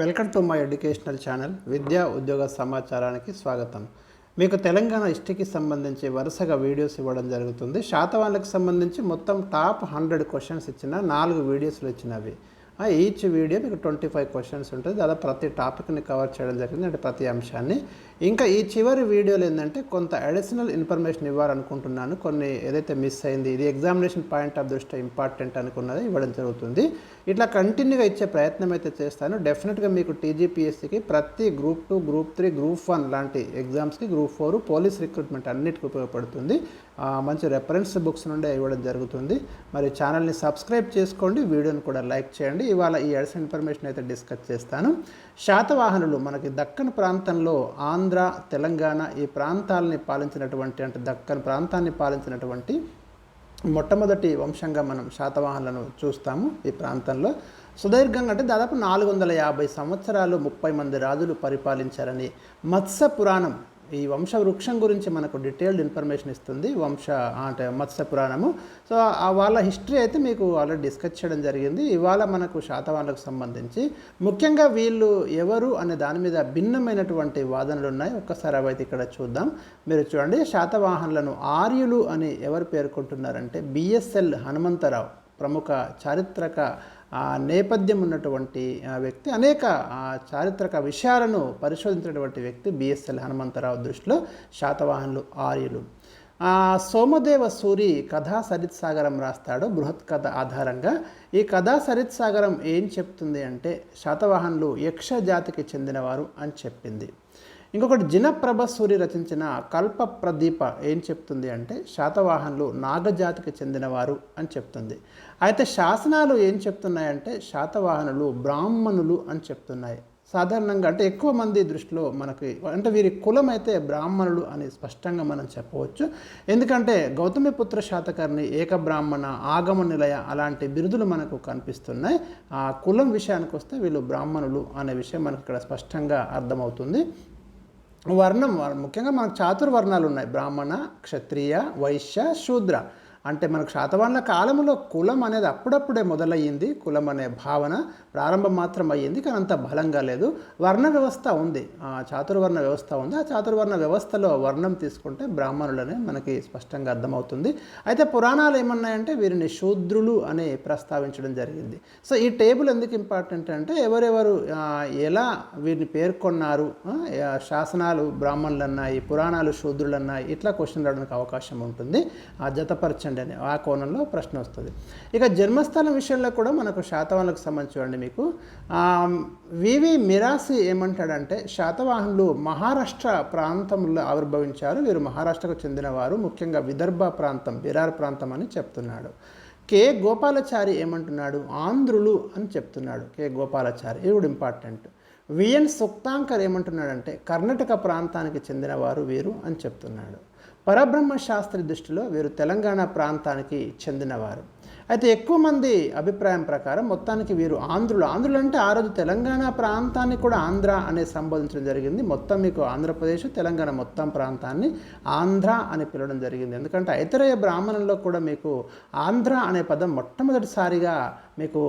Welcome to my educational channel విద్యా ఉద్యోగ సమాచారానికి స్వాగతం. మీకు తెలంగాణ హిస్టరీకి సంబంధించి వరుసగా వీడియోస్ ఇవ్వడం జరుగుతుంది. శాతవాళ్ళకి సంబంధించి మొత్తం టాప్ హండ్రెడ్ క్వశ్చన్స్ ఇచ్చిన నాలుగు వీడియోస్లు ఇచ్చినవి. ఈచ్ వీడియో మీకు ట్వంటీ ఫైవ్ క్వశ్చన్స్ ఉంటుంది. దాదాపు ప్రతి టాపిక్ని కవర్ చేయడం జరిగింది. అంటే ప్రతి అంశాన్ని ఇంకా ఈ చివరి వీడియోలో ఏంటంటే కొంత అడిషనల్ ఇన్ఫర్మేషన్ ఇవ్వాలనుకుంటున్నాను. కొన్ని ఏదైతే మిస్ అయింది ఇది ఎగ్జామినేషన్ పాయింట్ ఆఫ్ దృష్టి ఇంపార్టెంట్ అనుకున్నది ఇవ్వడం జరుగుతుంది. ఇట్లా కంటిన్యూగా ఇచ్చే ప్రయత్నం అయితే చేస్తాను. డెఫినెట్గా మీకు టీజీపీఎస్సీకి ప్రతి group two group three group one లాంటి ఎగ్జామ్స్కి గ్రూప్ ఫోర్ పోలీస్ రిక్రూట్మెంట్ అన్నిటికీ ఉపయోగపడుతుంది. మంచి రెఫరెన్స్ బుక్స్ నుండే ఇవ్వడం జరుగుతుంది. మరి ఛానల్ని సబ్స్క్రైబ్ చేసుకోండి. వీడియోని కూడా లైక్ చేయండి. ఇవాళ ఈ అడిషనల్ ఇన్ఫర్మేషన్ అయితే డిస్కస్ చేస్తాను. శాతవాహనులు మనకి దక్కన్ ప్రాంతంలో ఆంధ్ర తెలంగాణ ఈ ప్రాంతాలని పాలించినటువంటి అంటే దక్కన్ ప్రాంతాన్ని పాలించినటువంటి మొట్టమొదటి వంశంగా మనం శాతవాహనులను చూస్తాము ఈ ప్రాంతంలో. సుదీర్ఘంగా అంటే దాదాపు నాలుగు వందల యాభై సంవత్సరాలు ముప్పై మంది రాజులు పరిపాలించారని మత్స్య పురాణం ఈ వంశ వృక్షం గురించి మనకు డీటెయిల్డ్ ఇన్ఫర్మేషన్ ఇస్తుంది వంశ అంటే మత్స్య పురాణము. సో ఆ వాళ్ళ హిస్టరీ అయితే మీకు ఆల్రెడీ డిస్కస్ చేయడం జరిగింది. ఇవాళ మనకు శాతవాళ్ళకు సంబంధించి ముఖ్యంగా వీళ్ళు ఎవరు అనే దాని మీద భిన్నమైనటువంటి వాదనలు ఉన్నాయి. ఒక్కసారి అవైతే ఇక్కడ చూద్దాం. మీరు చూడండి శాతవాహనులను ఆర్యులు అని ఎవరు పేర్కొంటున్నారంటే బిఎస్ఎల్ హనుమంతరావు ప్రముఖ చారిత్రక నేపథ్యం ఉన్నటువంటి వ్యక్తి అనేక చారిత్రక విషయాలను పరిశోధించినటువంటి వ్యక్తి బిఎస్ఎల్ హనుమంతరావు దృష్టిలో శాతవాహనులు ఆర్యులు. ఆ, సోమదేవ సూరి కథా సరిత్ సాగరం రాస్తాడు బృహత్ కథ ఆధారంగా. ఈ కథా సరిత్ సాగరం ఏం చెప్తుంది అంటే శాతవాహనులు యక్ష జాతికి చెందినవారు అని చెప్పింది. ఇంకొకటి జినప్రభ సూర్య రచించిన కల్ప ప్రదీప ఏం చెప్తుంది అంటే శాతవాహనులు నాగజాతికి చెందినవారు అని చెప్తుంది. అయితే శాసనాలు ఏం చెప్తున్నాయంటే శాతవాహనులు బ్రాహ్మణులు అని చెప్తున్నాయి. సాధారణంగా అంటే ఎక్కువ మంది దృష్టిలో మనకి అంటే వీరి కులం అయితే బ్రాహ్మణులు అని స్పష్టంగా మనం చెప్పవచ్చు. ఎందుకంటే గౌతమిపుత్ర శాతకర్ణి ఏక బ్రాహ్మణ ఆగమ నిలయ అలాంటి బిరుదులు మనకు కనిపిస్తున్నాయి. ఆ కులం విషయానికి వస్తే వీళ్ళు బ్రాహ్మణులు అనే విషయం మనకు ఇక్కడ స్పష్టంగా అర్థమవుతుంది. వర్ణం ముఖ్యంగా మనకు చాతుర్వర్ణాలు ఉన్నాయి బ్రాహ్మణ క్షత్రియ వైశ్య శూద్ర. అంటే మనకు శాతవాహనుల కాలంలో కులం అనేది అప్పుడప్పుడే మొదలయ్యింది. కులం అనే భావన ప్రారంభం మాత్రం అయ్యింది కానీ అంత బలంగా లేదు. వర్ణ వ్యవస్థ ఉంది. ఆ చాతుర్వర్ణ వ్యవస్థ ఉంది. ఆ చాతుర్వర్ణ వ్యవస్థలో వర్ణం తీసుకుంటే బ్రాహ్మణులనే మనకి స్పష్టంగా అర్థమవుతుంది. అయితే పురాణాలు ఏమన్నాయంటే వీరిని శూద్రులు అని ప్రస్తావించడం జరిగింది. సో ఈ టేబుల్ ఎందుకు ఇంపార్టెంట్ అంటే ఎవరెవరు ఎలా వీరిని పేర్కొన్నారు శాసనాలు బ్రాహ్మణులు అన్నాయి పురాణాలు శూద్రులు అన్నాయి ఇట్లా క్వశ్చన్ రావడానికి అవకాశం ఉంటుంది. ఆ జతపరచండి. అని ఆ కోణంలో ప్రశ్న వస్తుంది. ఇక జన్మస్థలం విషయంలో కూడా మనకు శాతవాహనులకు సంబంధించి చూడండి మీకు. వివి మిరాసి ఏమంటాడంటే శాతవాహనులు మహారాష్ట్ర ప్రాంతంలో ఆవిర్భవించారు. వీరు మహారాష్ట్రకు చెందినవారు. ముఖ్యంగా విదర్భ ప్రాంతం బిరార్ ప్రాంతం అని చెప్తున్నాడు. కే. గోపాలాచారి ఏమంటున్నాడు? ఆంధ్రులు అని చెప్తున్నాడు కె. గోపాలాచారి. ఇది కూడా ఇంపార్టెంట్. విఎన్ సుక్తాంకర్ ఏమంటున్నాడంటే కర్ణాటక ప్రాంతానికి చెందినవారు వీరు అని చెప్తున్నాడు. పరబ్రహ్మ శాస్త్రి దృష్టిలో వీరు తెలంగాణ ప్రాంతానికి చెందినవారు. అయితే ఎక్కువ మంది అభిప్రాయం ప్రకారం మొత్తానికి వీరు ఆంధ్రులు. ఆంధ్రులు అంటే ఆ రోజు తెలంగాణ ప్రాంతాన్ని కూడా ఆంధ్ర అనే సంబోధించడం జరిగింది. మొత్తం మీకు ఆంధ్రప్రదేశ్ తెలంగాణ మొత్తం ప్రాంతాన్ని ఆంధ్ర అని పిలవడం జరిగింది. ఎందుకంటే ఐతరేయ బ్రాహ్మణంలో కూడా మీకు ఆంధ్ర అనే పదం మొట్టమొదటిసారిగా మీకు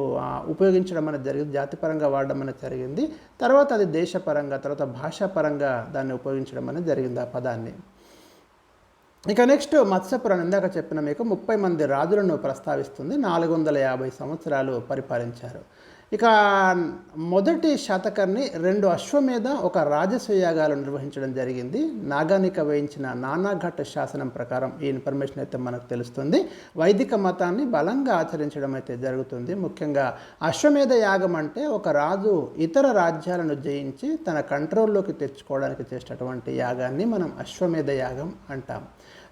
ఉపయోగించడం అనేది జరిగింది. జాతిపరంగా వాడడం అనేది జరిగింది. తర్వాత అది దేశపరంగా తర్వాత భాషాపరంగా దాన్ని ఉపయోగించడం అనేది జరిగింది ఆ పదాన్ని. ఇక నెక్స్ట్ మత్స్యపురాణం ఇందాక చెప్పిన మీకు ముప్పై మంది రాజులను ప్రస్తావిస్తుంది నాలుగు వందల యాభై సంవత్సరాలు పరిపాలించారు. ఇక మొదటి శతకర్ని రెండు అశ్వమేధ ఒక రాజసూయాగాలు నిర్వహించడం జరిగింది. నాగానిక వేయించిన నానాఘట్ శాసనం ప్రకారం ఈ ఇన్ఫర్మేషన్ అయితే మనకు తెలుస్తుంది. వైదిక మతాన్ని బలంగా ఆచరించడం అయితే జరుగుతుంది. ముఖ్యంగా అశ్వమేధ యాగం అంటే ఒక రాజు ఇతర రాజ్యాలను జయించి తన కంట్రోల్లోకి తెచ్చుకోవడానికి చేసేటటువంటి యాగాన్ని మనం అశ్వమేధ యాగం అంటాం.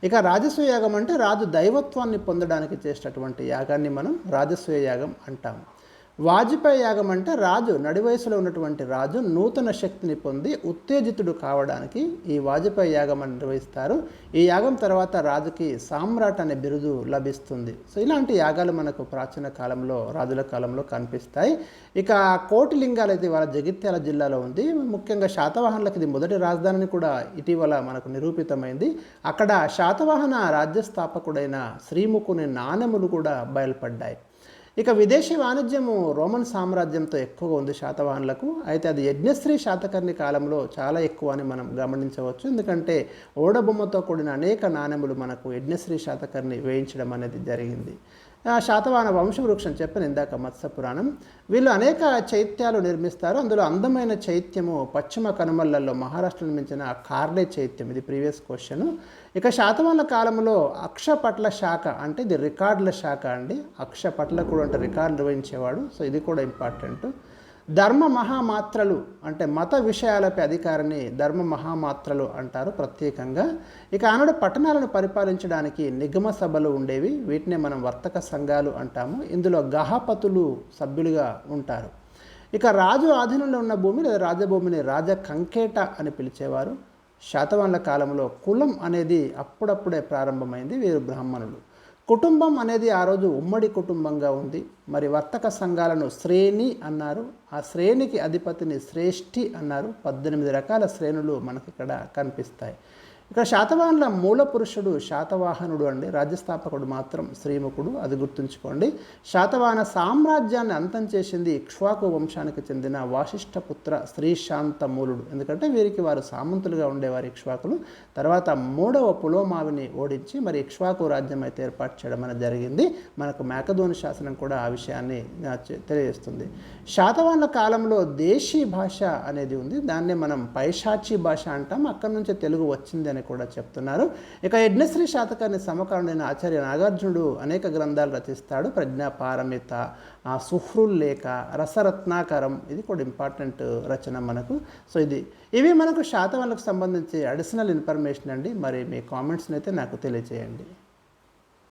ఇక రాజసూయ యాగం అంటే రాజు దైవత్వాన్ని పొందడానికి చేసేటటువంటి యాగాన్ని మనం రాజసూయ యాగం అంటాం. వాజపేయి యాగం అంటే రాజు నడి వయసులో ఉన్నటువంటి రాజు నూతన శక్తిని పొంది ఉత్తేజితుడు కావడానికి ఈ వాజపేయి యాగం నిర్వహిస్తారు. ఈ యాగం తర్వాత రాజుకి సామ్రాట్ అనే బిరుదు లభిస్తుంది. సో ఇలాంటి యాగాలు మనకు ప్రాచీన కాలంలో రాజుల కాలంలో కనిపిస్తాయి. ఇక కోటి లింగాలు అయితే ఇవాళ జగిత్యాల జిల్లాలో ఉంది. ముఖ్యంగా శాతవాహనులకు ఇది మొదటి రాజధానిని కూడా ఇటీవల మనకు నిరూపితమైంది. అక్కడ శాతవాహన రాజ్య స్థాపకుడైన శ్రీముఖుని నాణెములు కూడా బయలుపడ్డాయి. ఇక విదేశీ వాణిజ్యము రోమన్ సామ్రాజ్యంతో ఎక్కువగా ఉంది శాతవాహనులకు. అయితే అది యజ్ఞశ్రీ శాతకర్ణి కాలంలో చాలా ఎక్కువ అని మనం గమనించవచ్చు. ఎందుకంటే ఓడబొమ్మతో కూడిన అనేక నాణెములు మనకు యజ్ఞశ్రీ శాతకర్ణి వేయించడం అనేది జరిగింది. శాతవాన వంశవృక్షం చెప్పిన ఇందాక మత్స్యపురాణం. వీళ్ళు అనేక చైత్యాలు నిర్మిస్తారు. అందులో అందమైన చైత్యము పశ్చిమ కనుమలలో మహారాష్ట్ర మించిన కార్లే చైత్యం. ఇది ప్రీవియస్ క్వశ్చన్. ఇక శాతవాన కాలంలో అక్షపట్ల శాఖ అంటే ఇది రికార్డుల శాఖ అండి. అక్షపట్ల కూడా అంటే రికార్డు నిర్వహించేవాడు. సో ఇది కూడా ఇంపార్టెంట్. ధర్మ మహామాత్రలు అంటే మత విషయాలపై అధికారిని ధర్మ మహామాత్రలు అంటారు ప్రత్యేకంగా. ఇక ఆనాడు పట్టణాలను పరిపాలించడానికి నిగమ సభలు ఉండేవి. వీటినే మనం వర్తక సంఘాలు అంటాము. ఇందులో గహపతులు సభ్యులుగా ఉంటారు. ఇక రాజు ఆధీనంలో ఉన్న భూమి లేదా రాజభూమిని రాజ కంకేట అని పిలిచేవారు. శాతవాన్ల కాలంలో కులం అనేది అప్పుడప్పుడే ప్రారంభమైంది వీరు బ్రాహ్మణులు. కుటుంబం అనేది ఆ రోజు ఉమ్మడి కుటుంబంగా ఉంది. మరి వర్తక సంఘాలను శ్రేణి అన్నారు. ఆ శ్రేణికి అధిపతిని శ్రేష్ఠి అన్నారు. పద్దెనిమిది రకాల శ్రేణులు మనకి ఇక్కడ కనిపిస్తాయి. ఇక శాతవాహనుల మూల పురుషుడు శాతవాహనుడు అండి. రాజ్యస్థాపకుడు మాత్రం శ్రీముఖుడు. అది గుర్తుంచుకోండి. శాతవాహన సామ్రాజ్యాన్ని అంతం చేసింది ఇక్ష్వాకు వంశానికి చెందిన వాసిష్ఠపుత్ర శ్రీశాంతమూలుడు. ఎందుకంటే వీరికి వారు సామంతులుగా ఉండేవారు ఇక్ష్వాకులు తర్వాత మూడవ పులోమావిని ఓడించి మరి ఇక్ష్వాకు రాజ్యం అయితే ఏర్పాటు చేయడం అనేది జరిగింది. మనకు మేకధోని శాసనం కూడా ఆ విషయాన్ని తెలియజేస్తుంది. శాతవాహనుల కాలంలో దేశీ భాష అనేది ఉంది. దాన్ని మనం పైశాచి భాష అంటాం. అక్కడి నుంచే తెలుగు వచ్చింది అని కూడా చెప్తున్నారు. ఇక యజ్ఞశ్రీ శాతకాన్ని సమకాలీన ఆచార్య నాగార్జునుడు అనేక గ్రంథాలు రచిస్తాడు. ప్రజ్ఞాపారమిత సుహృల్లేఖ రసరత్నాకరం ఇది కూడా ఇంపార్టెంట్ రచన మనకు. సో ఇది ఇవి మనకు శాతవాహనులకు సంబంధించి అడిషనల్ ఇన్ఫర్మేషన్ అండి. మరి మీ కామెంట్స్ని అయితే నాకు తెలియజేయండి